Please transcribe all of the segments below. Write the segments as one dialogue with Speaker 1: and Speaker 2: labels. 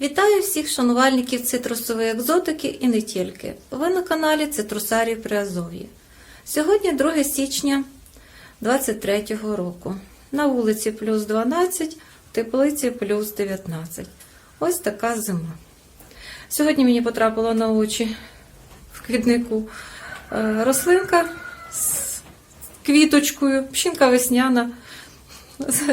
Speaker 1: Вітаю всіх шанувальників цитрусової екзотики і не тільки. Ви на каналі Цитрусарі Приазов'ї. Сьогодні 2 січня 23 року. На вулиці плюс 12, в теплиці плюс 19. Ось така зима. Сьогодні мені потрапила на очі в квітнику е, рослинка з квіточкою, пщинка весняна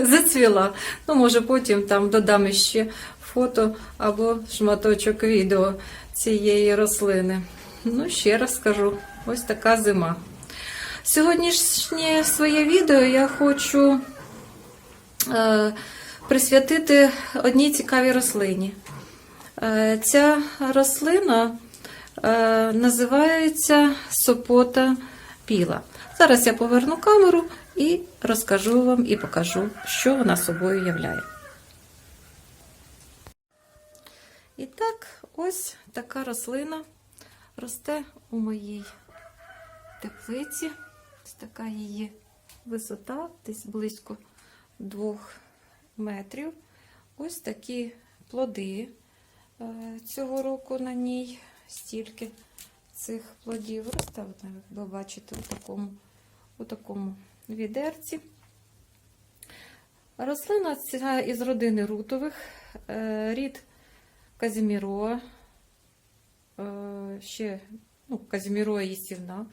Speaker 1: зацвіла. Ну, може, потім там додам ще фото або шматочок відео цієї рослини. Ну, ще раз скажу, ось така зима. Сьогоднішнє своє відео я хочу е, присвятити одній цікавій рослині. Е, ця рослина е, називається сопота піла. Зараз я поверну камеру і розкажу вам і покажу, що вона собою являє. І так, ось така рослина росте у моїй теплиці. Ось така її висота, десь близько двох метрів. Ось такі плоди е, цього року на ній стільки цих плодів росте, як ви бачите, у такому, у такому відерці. Рослина ця із родини рутових, е, рід Казіміроа, е, ще ну, Казіміроа їстівна.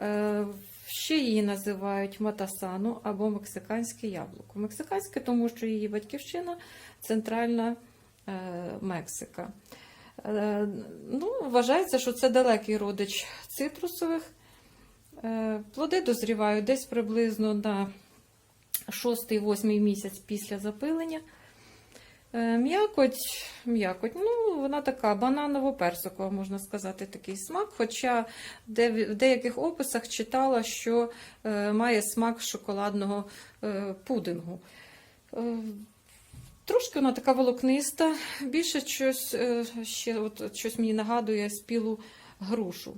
Speaker 1: Е, Ще її називають матасану або мексиканське яблуко. Мексиканське, тому що її батьківщина центральна е, Мексика. Е, Ну, Вважається, що це далекий родич цитрусових. Е, Плоди дозрівають десь приблизно на 6-8 місяць після запилення. Е, М'якоть, м'якоть, ну, вона така бананово-персикова, можна сказати, такий смак. Хоча в деяких описах читала, що е, має смак шоколадного е, пудингу. Трошки вона така волокниста, більше щось, ще от, щось мені нагадує спілу грушу.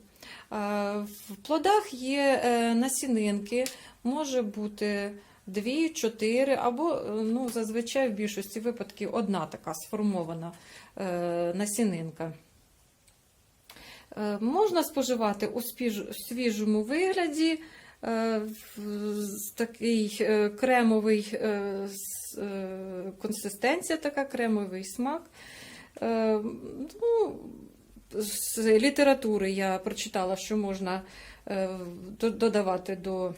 Speaker 1: В плодах є насінинки, може бути дві, чотири, або е, ну, зазвичай в більшості випадків одна така сформована е, насінинка. Е, Можна споживати у свіжому вигляді. Такий кремовий консистенція, така кремовий смак. Ну, з літератури я прочитала, що можна додавати до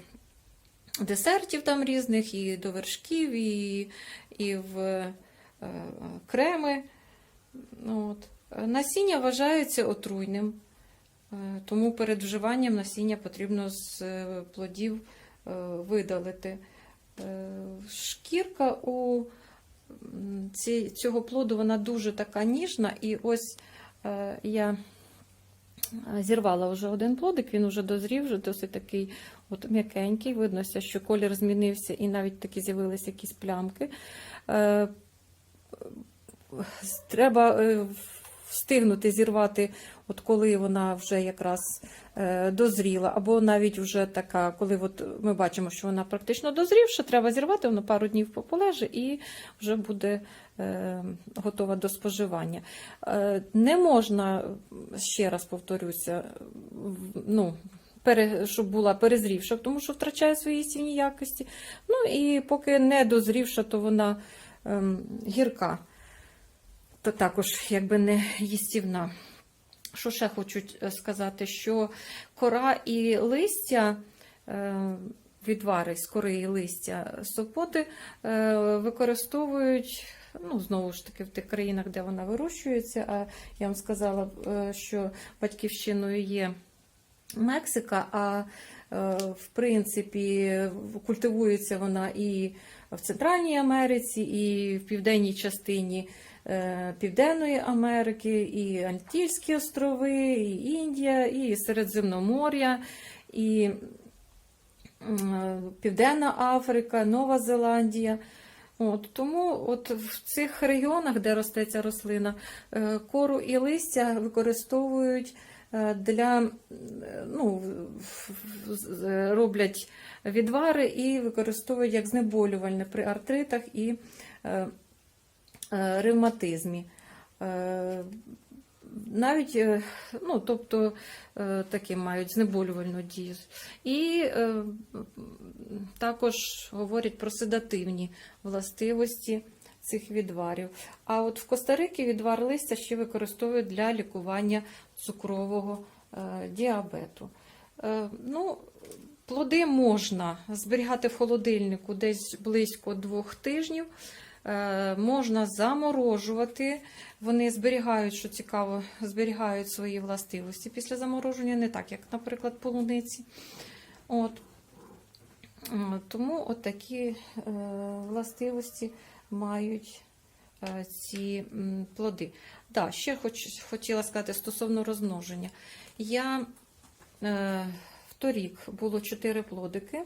Speaker 1: десертів там різних, і до вершків, і, і в е, креми. Ну, От. Насіння вважається отруйним, е, тому перед вживанням насіння потрібно з е, плодів е, видалити. Шкірка у цього плоду вона дуже така ніжна, і ось я зірвала вже один плодик, він вже дозрів, вже досить такий от м'якенький. Виднося, що колір змінився, і навіть такі з'явилися якісь плямки. Е, Треба е, встигнути зірвати, от коли вона вже якраз е, дозріла, або навіть вже така, коли от ми бачимо, що вона практично дозрівша, треба зірвати, воно пару днів полеже і вже буде е, готова до споживання. Е, Не можна, ще раз повторюся, ну, щоб була перезрівша, тому що втрачає свої їстівні якості. Ну і поки не дозрівша, то вона ем, гірка, то також якби не їстівна. Що ще хочу е, сказати, що кора і листя, е, відвари з кори і листя сопоти е, використовують, ну, знову ж таки, в тих країнах, де вона вирощується. А я вам сказала, що батьківщиною є Мексика, а в принципі культивується вона і в Центральній Америці, і в південній частині Південної Америки, і Антильські острови, і Індія, і Середземномор'я, і Південна Африка, Нова Зеландія. От, тому от в цих регіонах, де росте ця рослина, е, кору і листя використовують е, для ну, роблять відвари і використовують як знеболювальне при артритах і е, е, ревматизмі. Е, навіть, е, ну, тобто, е, такі мають знеболювальну дію. І е, також говорять про седативні властивості цих відварів. А от в Коста-Рики відвар листя ще використовують для лікування цукрового е, діабету. Е, ну, плоди можна зберігати в холодильнику десь близько двох тижнів. Е, Можна заморожувати. Вони зберігають, що цікаво, зберігають свої властивості після замороження, не так, як, наприклад, полуниці. От. Тому от такі е, властивості мають е, ці плоди. Да, ще хоч, хотіла сказати стосовно розмноження. Я е, вторік було 4 плодики.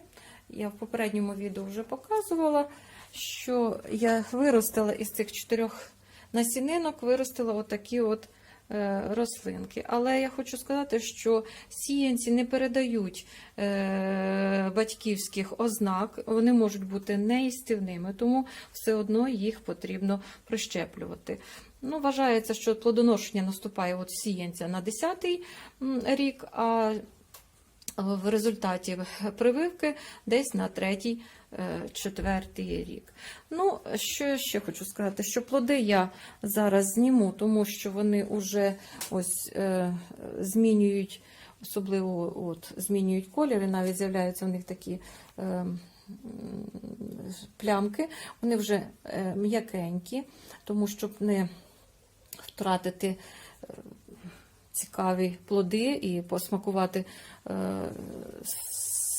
Speaker 1: Я в попередньому відео вже показувала, що я виростила із цих чотирьох насінинок, виростила отакі от е, рослинки. Але я хочу сказати, що сіянці не передають е, батьківських ознак, вони можуть бути неїстівними, тому все одно їх потрібно прищеплювати. Ну, Вважається, що плодоношення наступає от сіянця на 10-й рік, а в результаті прививки десь на третій, е, четвертий рік. Ну, що я ще хочу сказати, що плоди я зараз зніму, тому що вони вже ось е, змінюють, особливо от, змінюють колір, і навіть з'являються в них такі. Е, Плямки, вони вже м'якенькі, тому щоб не втратити цікаві плоди і посмакувати е,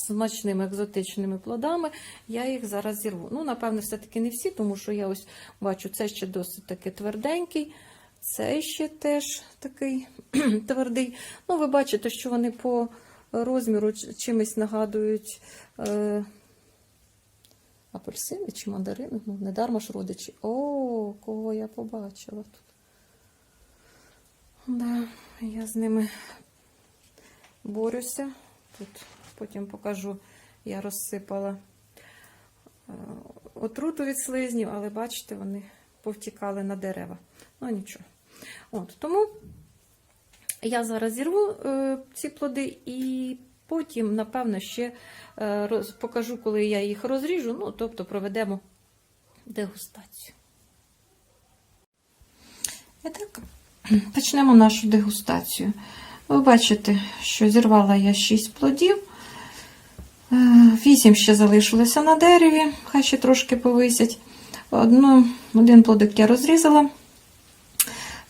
Speaker 1: смачними екзотичними плодами, я їх зараз зірву. Ну, напевне, все-таки не всі, тому що я ось бачу, це ще досить таки тверденький, цей ще теж такий твердий. Ну, ви бачите, що вони по розміру чимось нагадують. Е, Апельсини чи мандарини, ну, не дарма ж родичі. О, кого я побачила тут. Да, я з ними борюся. Тут потім покажу, я розсипала е, отруту від слизнів, але бачите, вони повтікали на дерева. Ну нічого. От, тому я зараз зірву е, ці плоди і потім, напевно, ще е, роз, покажу, коли я їх розріжу. Ну, тобто проведемо дегустацію. І так, почнемо нашу дегустацію. Ви бачите, що зірвала я 6 плодів. 8 ще залишилося на дереві, хай ще трошки повисять. Одну, один плодик я розрізала.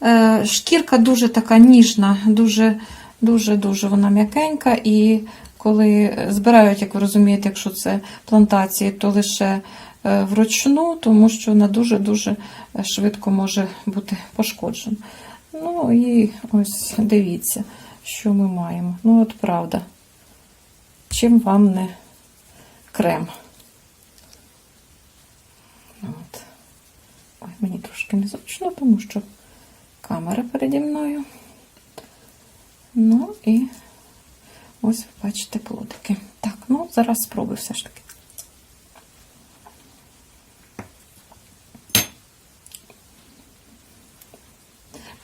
Speaker 1: Е, Шкірка дуже така ніжна, дуже дуже дуже вона м'якенька. І коли збирають, як ви розумієте, якщо це плантації, то лише е, вручну, тому що вона дуже-дуже швидко може бути пошкоджена. Ну і ось дивіться, що ми маємо. Ну, от правда. Чим вам не крем? От. Ой, мені трошки незручно, тому що камера переді мною. Ну і ось ви бачите плодики. Так, ну зараз спробую все ж таки.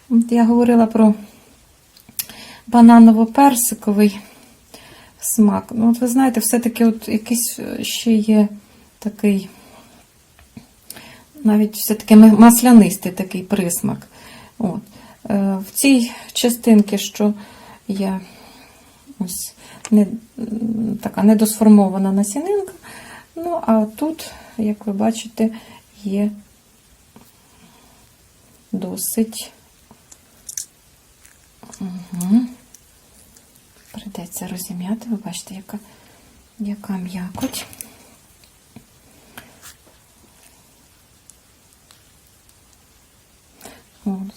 Speaker 1: Я говорила про бананово-персиковий смак. Ну, от ви знаєте, все-таки якийсь е, ще є такий, навіть все-таки маслянистий такий присмак. От. Е, В цій частинці, що я ось не, така недосформована насінинка, ну, а тут, як ви бачите, є досить. Угу. Придеться розім'яти, ви бачите, яка, яка м'якоть.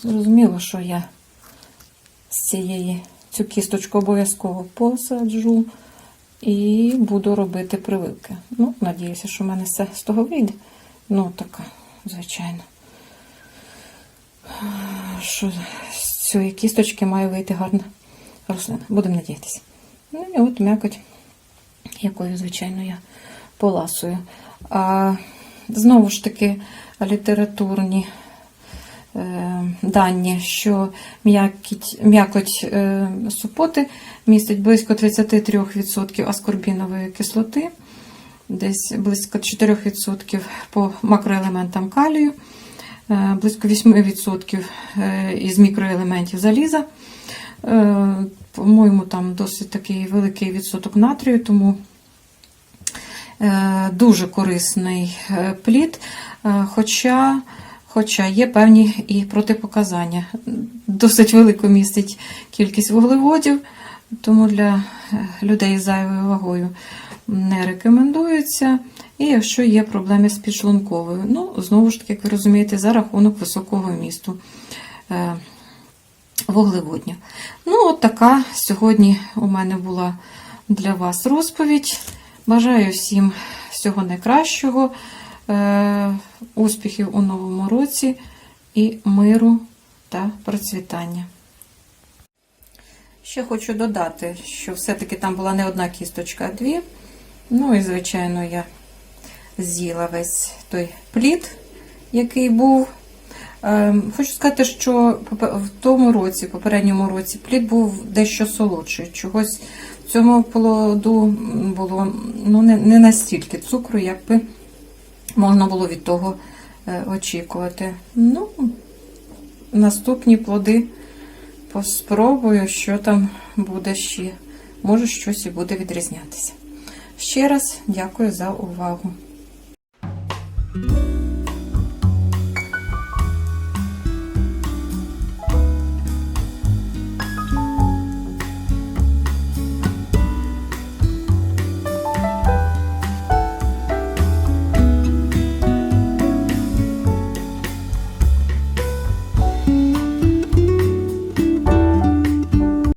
Speaker 1: Зрозуміло, що я з цієї цю кісточку обов'язково посаджу і буду робити прививки. Ну, надіюся, що в мене все з того вийде. Ну, така, звичайно. Що цієї кісточки має вийти гарна рослина. Будемо надіятися. Ну і от м'якоть, якою, звичайно, я поласую. А, знову ж таки, літературні е, дані, що м'якоть е, супоти містить близько 33% аскорбінової кислоти, десь близько 4% по макроелементам калію, близько 8% е, із мікроелементів заліза. Е, По-моєму, там досить такий великий відсоток натрію, тому е, дуже корисний е, плід, е, хоча, хоча є певні і протипоказання. Досить велику містить кількість вуглеводів, тому для е, людей з зайвою вагою не рекомендується. І якщо є проблеми з підшлунковою, ну, знову ж таки, як ви розумієте, за рахунок високого місту е, вуглеводнів. Ну, от така сьогодні у мене була для вас розповідь. Бажаю всім всього найкращого, е, успіхів у новому році і миру та процвітання. Ще хочу додати, що все-таки там була не одна кісточка, а дві. Ну і, звичайно, я з'їла весь той плід, який був. Ем, Хочу сказати, що в тому році, попередньому році, плід був дещо солодший. Чогось в цьому плоду було ну, не, не настільки цукру, як би можна було від того е, очікувати. Ну, наступні плоди поспробую, що там буде ще. Може, щось і буде відрізнятися. Ще раз дякую за увагу. Mm-hmm.